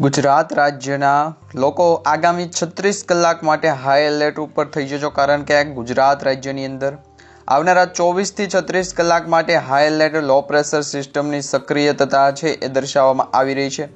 ગુજરાત રાજ્યના લોકો આગામી છત્રીસ કલાક માટે હાઈ એલર્ટ ઉપર થઈ જજો કારણ કે ગુજરાત રાજ્યની અંદર આવનારા ચોવીસથી છત્રીસ કલાક માટે હાઈ એલર્ટ લો પ્રેશર સિસ્ટમની સક્રિયતા છે એ દર્શાવવામાં આવી રહી છે.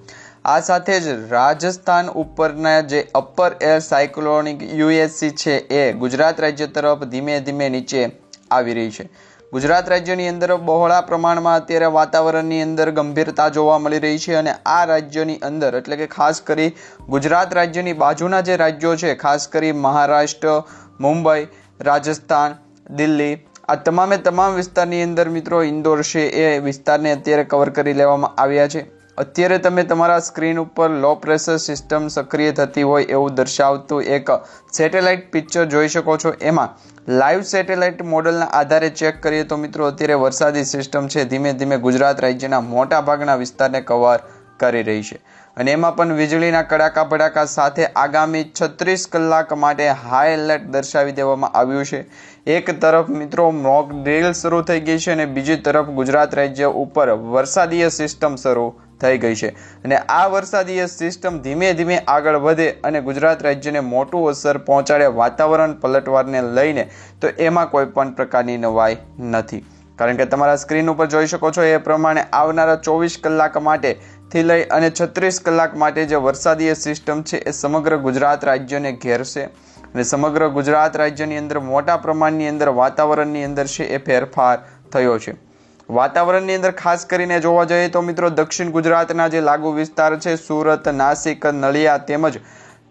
આ સાથે જ રાજસ્થાન ઉપરના જે અપર એર સાયક્લોનિક યુએસસી છે એ ગુજરાત રાજ્ય તરફ ધીમે ધીમે નીચે આવી રહી છે. ગુજરાત રાજ્યની અંદર બહોળા પ્રમાણમાં અત્યારે વાતાવરણની અંદર ગંભીરતા જોવા મળી રહી છે અને આ રાજ્યની અંદર, એટલે કે ખાસ કરી ગુજરાત રાજ્યની બાજુના જે રાજ્યો છે, ખાસ કરી મહારાષ્ટ્ર, મુંબઈ, રાજસ્થાન, દિલ્હી, આ તમામે તમામ વિસ્તારની અંદર મિત્રો ઇન્દોર છે એ વિસ્તારને અત્યારે કવર કરી લેવામાં આવ્યા છે. અત્યારે તમે તમારા સ્ક્રીન ઉપર લો પ્રેશર સિસ્ટમ સક્રિય થતી હોય એવું દર્શાવતું એક સેટેલાઇટ પિક્ચર જોઈ શકો છો. એમાં લાઈવ સેટેલાઇટ મોડલના આધારે ચેક કરીએ તો મિત્રો અત્યારે વરસાદી સિસ્ટમ છે. ધીમે ધીમે ગુજરાત રાજ્યના મોટા ભાગના વિસ્તારને કવર કરી રહી છે. અને એમાં પણ વીજળીના કડાકા ભડાકા સાથે આગામી છત્રીસ કલાક માટે હાઈ એલર્ટ દર્શાવી દેવામાં આવ્યું છે. એક તરફ મિત્રો મોક ડ્રીલ શરૂ થઈ ગઈ છે અને બીજી તરફ ગુજરાત રાજ્ય ઉપર વરસાદીય સિસ્ટમ શરૂ થઈ ગઈ છે. અને આ વરસાદીય સિસ્ટમ ધીમે ધીમે આગળ વધે અને ગુજરાત રાજ્યને મોટું અસર પહોંચાડે વાતાવરણ પલટવારને લઈને, તો એમાં કોઈ પણ પ્રકારની નવાઈ નથી. કારણ કે તમારા સ્ક્રીન ઉપર જોઈ શકો છો, એ પ્રમાણે આવનારા ચોવીસ કલાક માટે થી લઈ અને છત્રીસ કલાક માટે જે વરસાદીય સિસ્ટમ છે, એ સમગ્ર ગુજરાત રાજ્યને ઘેરશે. અને સમગ્ર ગુજરાત રાજ્યની અંદર મોટા પ્રમાણની અંદર વાતાવરણની અંદર છે, એ ફેરફાર થયો છે. વાતાવરણની અંદર ખાસ કરીને જોવા જઈએ તો મિત્રો દક્ષિણ ગુજરાતના જે લાગુ વિસ્તાર છે, સુરત, નાસિક નળિયા તેમજ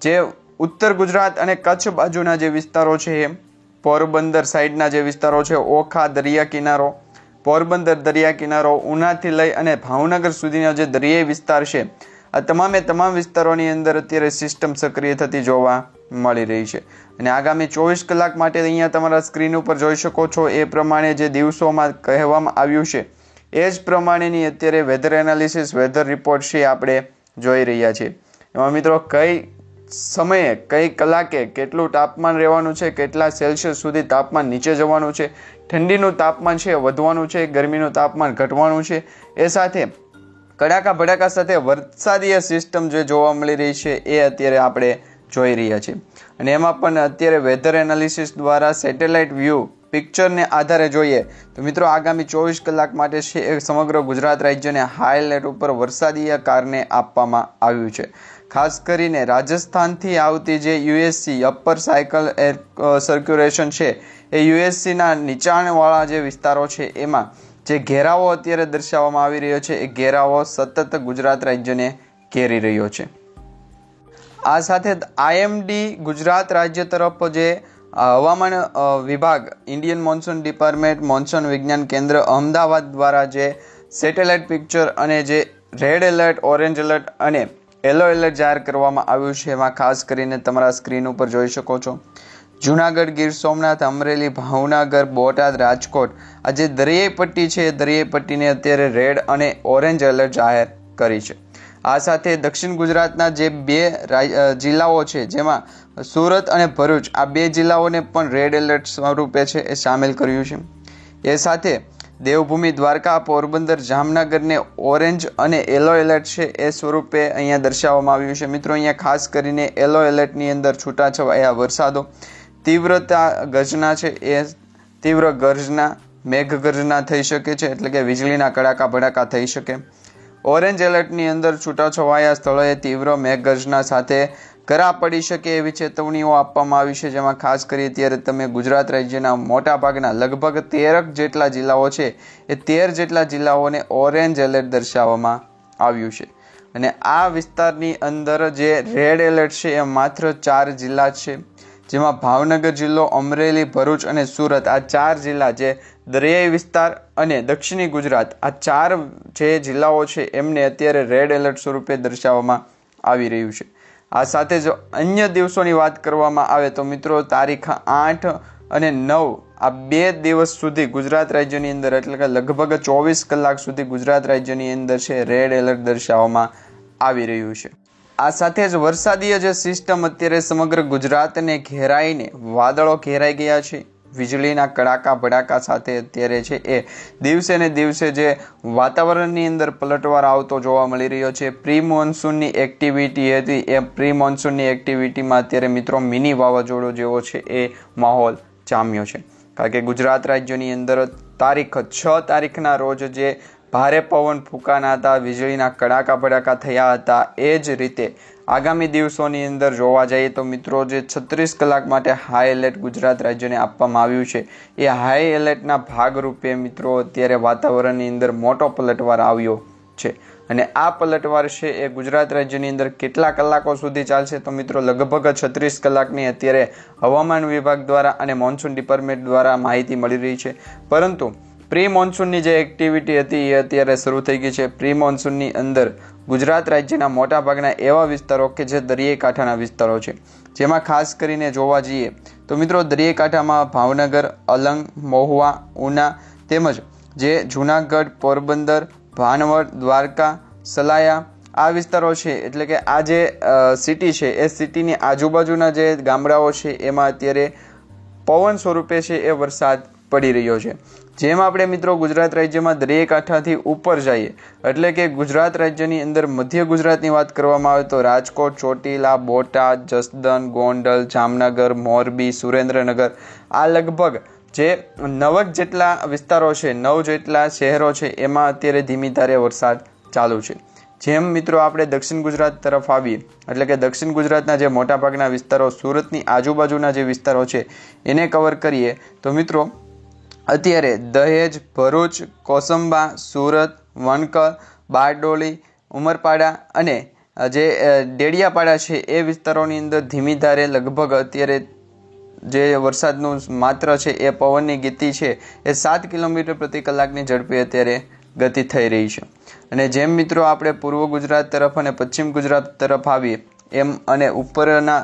જે ઉત્તર ગુજરાત અને કચ્છ બાજુના જે વિસ્તારો છે, એ પોરબંદર સાઈડના જે વિસ્તારો છે, ઓખા દરિયા કિનારો, પોરબંદર દરિયા કિનારો, ઉનાથી લઈ અને ભાવનગર સુધીનો જે દરિયાઈ વિસ્તાર છે, આ તમામે તમામ વિસ્તારોની અંદર અત્યારે સિસ્ટમ સક્રિય થતી જોવા મળી રહી છે. અને આગામી ચોવીસ કલાક માટે અહીંયા તમારા સ્ક્રીન ઉપર જોઈ શકો છો એ પ્રમાણે જે દિવસોમાં કહેવામાં આવ્યું છે, એ જ પ્રમાણેની અત્યારે વેધર એનાલિસિસ વેધર રિપોર્ટ છે આપણે જોઈ રહ્યા છીએ. એમાં મિત્રો કઈ સમયે, કઈ કલાકે કેટલું તાપમાન રહેવાનું છે, કેટલા સેલ્સિયસ સુધી તાપમાન નીચે જવાનું છે, ઠંડીનું તાપમાન છે, વધવાનું છે, ગરમીનું તાપમાન ઘટવાનું છે, એ સાથે કડાકા ભડાકા સાથે વરસાદીય સિસ્ટમ જે જોવા મળી રહી છે એ અત્યારે આપણે જોઈ રહ્યા છીએ અને એમાં પણ અત્યારે વેધર એનાલિસિસ દ્વારા સેટેલાઇટ વ્યૂ પિક્ચરને આધારે જોઈએ. તો મિત્રો, આગામી ચોવીસ કલાક માટે સમગ્ર ગુજરાત રાજ્યને હાઈ એલર્ટ ઉપર વરસાદીય કારણે આપવામાં આવ્યું છે. ખાસ કરીને રાજસ્થાનથી આવતી જે USC upper cycle air circulation છે, એ યુએસસીના નીચાણવાળા જે વિસ્તારો છે, એમાં જે ઘેરાવો અત્યારે દર્શાવવામાં આવી રહ્યો છે, એ ઘેરાવો સતત ગુજરાત રાજ્યને ઘેરી રહ્યો છે. આ સાથે આઈએમડી ગુજરાત રાજ્ય તરફ જે હવામાન વિભાગ, ઇન્ડિયન મોન્સૂન ડિપાર્ટમેન્ટ, મોન્સૂન વિજ્ઞાન કેન્દ્ર, અમદાવાદ દ્વારા જે સેટેલાઇટ પિક્ચર અને જે રેડ એલર્ટ, ઓરેન્જ એલર્ટ અને યલો એલર્ટ જાહેર કરવામાં આવ્યું છે, એમાં ખાસ કરીને તમારા સ્ક્રીન ઉપર જોઈ શકો છો. જુનાગઢ ગીર સોમનાથ, અમરેલી, ભાવનગર, બોટાદ, રાજકોટ, આ જે દરિયાઈ પટ્ટી છે, એ દરિયાઈ પટ્ટીને અત્યારે રેડ અને ઓરેન્જ એલર્ટ જાહેર કરી છે. આ સાથે દક્ષિણ ગુજરાતના જે બે જિલ્લાઓ છે, જેમાં સુરત અને ભરૂચ, આ બે જિલ્લાઓને પણ રેડ એલર્ટ સ્વરૂપે છે એ સામેલ કર્યું છે. એ સાથે દેવભૂમિ દ્વારકા, પોરબંદર, જામનગરને ઓરેન્જ અને યલો એલર્ટ છે એ સ્વરૂપે અહીંયા દર્શાવવામાં આવ્યું છે. મિત્રો, અહીંયા ખાસ કરીને યલો એલર્ટની અંદર છૂટાછવાયા વરસાદો, તીવ્રતા ગર્જના છે એ તીવ્ર ગર્જના મેઘ ગર્જના થઈ શકે છે, એટલે કે વીજળીના કડાકા ભડાકા થઈ શકે. ઓરેન્જ એલર્ટની અંદર છૂટાછવાયા સ્થળોએ તીવ્ર મેઘગર્જના સાથે કરા પડી શકે એવી ચેતવણીઓ આપવામાં આવી છે, જેમાં ખાસ કરી અત્યારે તમે ગુજરાત રાજ્યના મોટા ભાગના લગભગ તેરક જેટલા જિલ્લાઓ છે, એ તેર જેટલા જિલ્લાઓને ઓરેન્જ એલર્ટ દર્શાવવામાં આવ્યું છે. અને આ વિસ્તારની અંદર જે રેડ એલર્ટ છે, એ માત્ર ચાર જિલ્લા છે. જેમાં ભાવનગર જિલ્લો, અમરેલી, ભરૂચ અને સુરત આ ચાર જિલ્લા જે દરિયાઈ વિસ્તાર અને દક્ષિણી ગુજરાત આ ચાર જે જિલ્લાઓ છે એમને અત્યારે રેડ એલર્ટ સ્વરૂપે દર્શાવવામાં આવી રહ્યું છે. આ સાથે જો અન્ય દિવસોની વાત કરવામાં આવે તો મિત્રો તારીખ આઠ અને નવ આ બે દિવસ સુધી ગુજરાત રાજ્યની અંદર એટલે કે લગભગ ચોવીસ કલાક સુધી ગુજરાત રાજ્યની અંદર છે રેડ એલર્ટ દર્શાવવામાં આવી રહ્યું છે. આ સાથે જ વરસાદીય જે સિસ્ટમ અત્યારે સમગ્ર ગુજરાતને ઘેરાઈને વાદળો ઘેરાઈ ગયા છે. વીજળીના કડાકા ભડાકા સાથે અત્યારે છે એ દિવસે ને દિવસે જે વાતાવરણની અંદર પલટવાર આવતો જોવા મળી રહ્યો છે. પ્રી મોન્સૂનની એક્ટિવિટી હતી. એ પ્રી મોન્સૂનની એક્ટિવિટીમાં અત્યારે મિત્રો મિની વાવાઝોડો જેવો છે એ માહોલ જામ્યો છે. કારણ કે ગુજરાત રાજ્યની અંદર તારીખ છ તારીખના રોજ જે ભારે પવન ફૂંકાના હતા વીજળીના કડાકા ભડાકા થયા હતા. એ જ રીતે આગામી દિવસોની અંદર જોવા જઈએ તો મિત્રો જે છત્રીસ કલાક માટે હાઈ એલર્ટ ગુજરાત રાજ્યને આપવામાં આવ્યું છે, એ હાઈ એલર્ટના ભાગરૂપે મિત્રો અત્યારે વાતાવરણની અંદર મોટો પલટવાર આવ્યો છે. અને આ પલટવાર છે એ ગુજરાત રાજ્યની અંદર કેટલા કલાકો સુધી ચાલશે તો મિત્રો લગભગ છત્રીસ કલાકની અત્યારે હવામાન વિભાગ દ્વારા અને મોન્સૂન ડિપાર્ટમેન્ટ દ્વારા માહિતી મળી રહી છે. પરંતુ પ્રી મોન્સૂનની જે એક્ટિવિટી હતી એ અત્યારે શરૂ થઈ ગઈ છે. પ્રી મોન્સૂનની અંદર ગુજરાત રાજ્યના મોટાભાગના એવા વિસ્તારો કે જે દરિયાઈ કાંઠાના વિસ્તારો છે. જેમાં ખાસ કરીને જોવા જઈએ તો મિત્રો દરિયાઈ કાંઠામાં ભાવનગર, અલંગ, મહુવા, ઉના તેમજ જે જૂનાગઢ, પોરબંદર, ભાનવડ, દ્વારકા, સલાયા આ વિસ્તારો છે. એટલે કે આ જે સિટી છે એ સિટીની આજુબાજુના જે ગામડાઓ છે એમાં અત્યારે પવન સ્વરૂપે છે એ વરસાદ પડી રહ્યો છે. જેમ આપણે મિત્રો ગુજરાત રાજ્યમાં દરેક આઠાથી ઉપર જઈએ, એટલે કે ગુજરાત રાજ્યની અંદર મધ્ય ગુજરાતની વાત કરવામાં આવે તો રાજકોટ, ચોટીલા, બોટાદ જસદન ગોંડલ, જામનગર, મોરબી, સુરેન્દ્રનગર, આ લગભગ જે નવક જેટલા વિસ્તારો છે, નવ જેટલા શહેરો છે, એમાં અત્યારે ધીમી ધારે વરસાદ ચાલુ છે. જેમ મિત્રો આપણે દક્ષિણ ગુજરાત તરફ આવીએ, એટલે કે દક્ષિણ ગુજરાતના જે મોટાભાગના વિસ્તારો, સુરતની આજુબાજુના જે વિસ્તારો છે, એને કવર કરીએ, તો મિત્રો અત્યારે દહેજ, ભરૂચ, કોસંબા, સુરત, વણકર, બારડોલી, ઉમરપાડા અને જે ડેડિયાપાડા છે એ વિસ્તારોની અંદર ધીમી ધારે લગભગ અત્યારે જે વરસાદનું માત્ર છે એ પવનની ગતિ છે એ સાત કિલોમીટર પ્રતિ કલાકની ઝડપે અત્યારે ગતિ થઈ રહી છે. અને જેમ મિત્રો આપણે પૂર્વ ગુજરાત તરફ અને પશ્ચિમ ગુજરાત તરફ આવીએ, એમ અને ઉપરના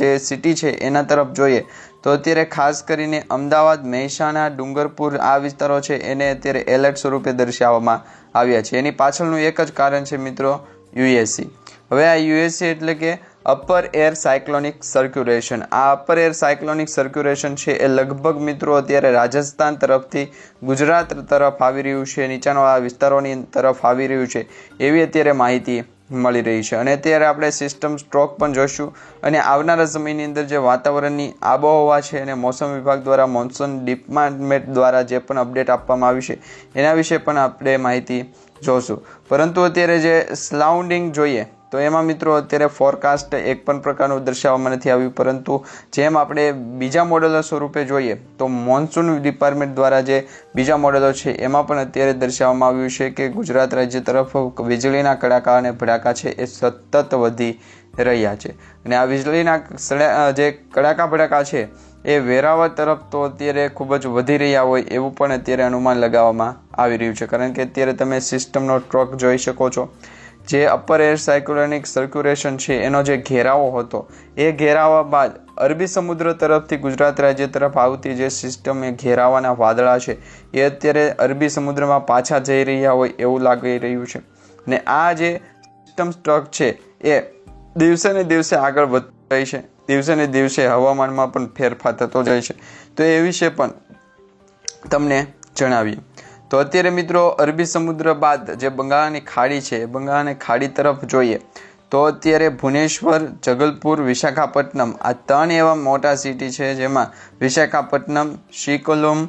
જે સિટી છે એના તરફ જોઈએ તો અત્યારે ખાસ કરીને અમદાવાદ, મહેસાણા, ડુંગરપુર આ વિસ્તારો છે, એને અત્યારે એલર્ટ સ્વરૂપે દર્શાવવામાં આવ્યા છે. એની પાછળનું એક જ કારણ છે મિત્રો યુએસસી હવે આ યુએસસી એટલે કે અપર એર સાયક્લોનિક સર્ક્યુલેશન આ અપર એર સાયક્લોનિક સર્ક્યુલેશન છે એ લગભગ મિત્રો અત્યારે રાજસ્થાન તરફથી ગુજરાત તરફ આવી રહ્યું છે, નીચાણવાળા વિસ્તારોની તરફ આવી રહ્યું છે. એવી અત્યારે માહિતી મળી રહી છે. અને અત્યારે આપણે સિસ્ટમ સ્ટ્રોક પણ જોઈશું. અને આવનારા સમયની અંદર જે વાતાવરણની આબોહવા છે અને મોસમ વિભાગ દ્વારા મોન્સૂન ડિપાર્ટમેન્ટ દ્વારા જે પણ અપડેટ આપવામાં આવી છે, એના વિશે પણ આપણે માહિતી જોશું. પરંતુ અત્યારે જે સ્લાઉન્ડિંગ જોઈએ તો એમાં મિત્રો અત્યારે ફોરકાસ્ટ એક પણ પ્રકારનું દર્શાવવામાં નથી આવ્યું, પરંતુ જેમ આપણે બીજા મોડેલો સ્વરૂપે જોઈએ, તો મોન્સૂન ડિપાર્ટમેન્ટ દ્વારા જે બીજા મોડેલો છે, એમાં પણ અત્યારે દર્શાવવામાં આવ્યું છે કે ગુજરાત રાજ્ય તરફ વીજળીના કડાકા અને ભડાકા છે, એ સતત વધી રહ્યા છે. અને આ વીજળીના જે કડાકા ભડાકા છે, એ વેરાવળ તરફ તો અત્યારે ખૂબ જ વધી રહ્યા હોય એવું પણ અત્યારે અનુમાન લગાવવામાં આવી રહ્યું છે. કારણ કે અત્યારે તમે સિસ્ટમનો ટ્રક જોઈ શકો છો. જે અપર એર સાયક્લોનિક સર્ક્યુલેશન છે, એનો જે ઘેરાવો હતો, એ ઘેરાવા બાદ અરબી સમુદ્ર તરફથી ગુજરાત રાજ્ય તરફ આવતી જે સિસ્ટમ એ ઘેરાવાના વાદળા છે, એ અત્યારે અરબી સમુદ્રમાં પાછા જઈ રહ્યા હોય એવું લાગી રહ્યું છે. ને આ જે સિસ્ટમ સ્ટ્રક છે, એ દિવસે ને દિવસે આગળ વધતી જાય છે. દિવસે ને દિવસે હવામાનમાં પણ ફેરફાર થતો જાય છે. તો એ વિશે પણ તમને જણાવીએ. તો અત્યારે મિત્રો અરબી સમુદ્ર બાદ જે બંગાળની ખાડી છે બંગાળની ખાડી તરફ જોઈએ. તો અત્યારે ભુવનેશ્વર, જગલપુર, વિશાખાપટ્ટનમ આ ત્રણ એવા મોટા સિટી છે જેમાં વિશાખાપટ્ટનમ, શ્રીકોલમ,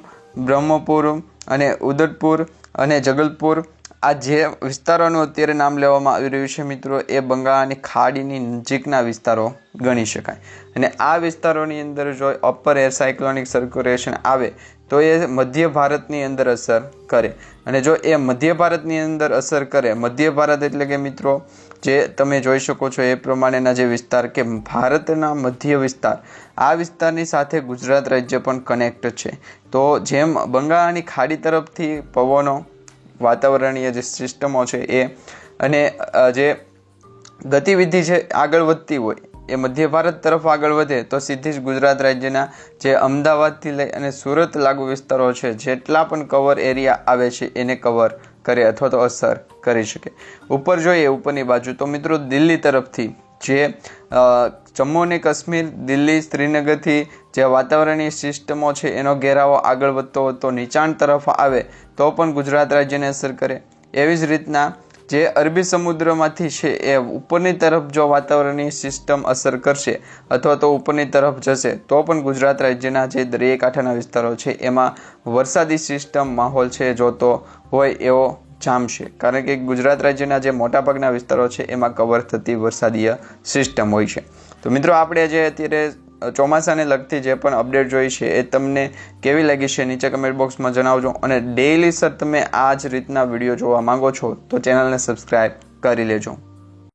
બ્રહ્મપુર અને ઉદયપુર અને જગલપુર આ જે વિસ્તારોનું અત્યારે નામ લેવામાં આવી રહ્યું છે મિત્રો, એ બંગાળની ખાડીની નજીકના વિસ્તારો ગણી શકાય. અને આ વિસ્તારોની અંદર જો અપર એર સાયક્લોનિક સર્ક્યુલેશન આવે તો એ મધ્ય ભારતની અંદર અસર કરે. અને જો એ મધ્ય ભારતની અંદર અસર કરે, મધ્ય ભારત એટલે કે મિત્રો, જે તમે જોઈ શકો છો એ પ્રમાણેના જે વિસ્તાર કે ભારતના મધ્ય વિસ્તાર, આ વિસ્તારની સાથે ગુજરાત રાજ્ય પણ કનેક્ટ છે. તો જેમ બંગાળની ખાડી તરફથી પવનો, વાતાવરણીય જે સિસ્ટમો છે એ, અને જે ગતિવિધિ છે આગળ વધતી હોય એ મધ્ય ભારત તરફ આગળ વધે તો સીધી જ ગુજરાત રાજ્યના જે અમદાવાદથી લઈ અને સુરત લાગુ વિસ્તારો છે, જેટલા પણ કવર એરિયા આવે છે, એને કવર કરે અથવા તો અસર કરી શકે. ઉપર જોઈએ, ઉપરની બાજુ, તો મિત્રો દિલ્હી તરફથી જે જમ્મુ અને કાશ્મીર, દિલ્હી, શ્રીનગરથી જે વાતાવરણીય સિસ્ટમો છે, એનો ઘેરાવો આગળ વધતો વધતો નીચાણ તરફ આવે તો પણ ગુજરાત રાજ્યને અસર કરે. એવી જ રીતના જે અરબી સમુદ્રમાંથી છે, એ ઉપરની તરફ જો વાતાવરણની સિસ્ટમ અસર કરશે અથવા તો ઉપરની તરફ જશે, તો પણ ગુજરાત રાજ્યના જે દરિયાકાંઠાના વિસ્તારો છે, એમાં વરસાદી સિસ્ટમ માહોલ છે જોતો હોય એવો જામશે કારણ કે ગુજરાત રાજ્યના જે મોટાભાગના વિસ્તારો છે, એમાં કવર થતી વરસાદીય સિસ્ટમ હોય છે. તો મિત્રો, આપણે જે અત્યારે ચોમાસાને લગતી જે પણ અપડેટ જોઈ છે એ તમને કેવી લાગી છે નીચે કમેન્ટ બોક્સમાં જણાવજો અને ડેઇલી સર તમે આ જ રીતના વીડિયો જોવા માંગો છો તો ચેનલને સબસ્ક્રાઈબ કરી લેજો.